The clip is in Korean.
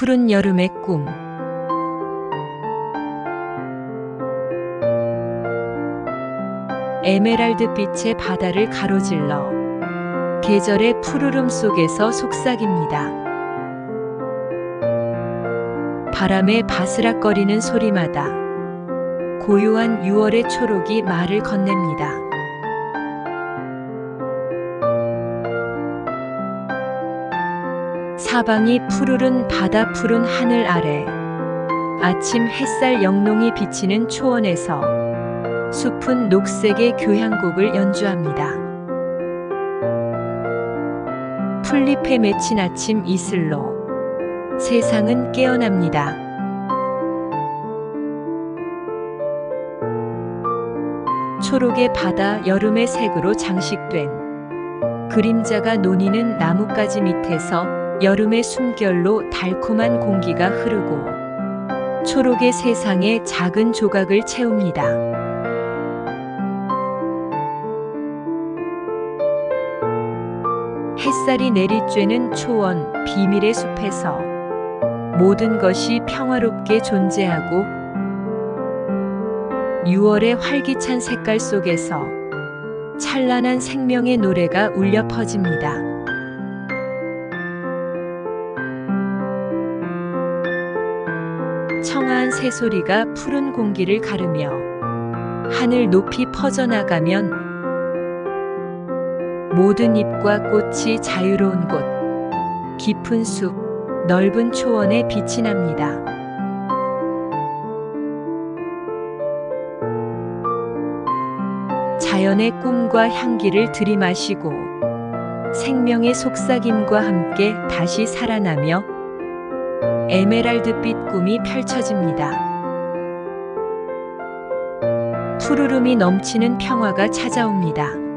푸른 여름의 꿈. 에메랄드 빛의 바다를 가로질러 계절의 푸르름 속에서 속삭입니다. 바람에 바스락거리는 소리마다 고요한 6월의 초록이 말을 건넵니다. 사방이 푸르른 바다 푸른 하늘 아래 아침 햇살 영롱이 비치는 초원에서 숲은 녹색의 교향곡을 연주합니다. 풀잎에 맺힌 아침 이슬로 세상은 깨어납니다. 초록의 바다 여름의 색으로 장식된 그림자가 논이는 나뭇가지 밑에서 여름의 숨결로 달콤한 공기가 흐르고 초록의 세상에 작은 조각을 채웁니다. 햇살이 내리쬐는 초원 비밀의 숲에서 모든 것이 평화롭게 존재하고 6월의 활기찬 색깔 속에서 찬란한 생명의 노래가 울려 퍼집니다. 청아한 새소리가 푸른 공기를 가르며 하늘 높이 퍼져나가면 모든 잎과 꽃이 자유로운 곳, 깊은 숲, 넓은 초원에 빛이 납니다. 자연의 꿈과 향기를 들이마시고 생명의 속삭임과 함께 다시 살아나며 에메랄드빛 꿈이 펼쳐집니다. 푸르름이 넘치는 평화가 찾아옵니다.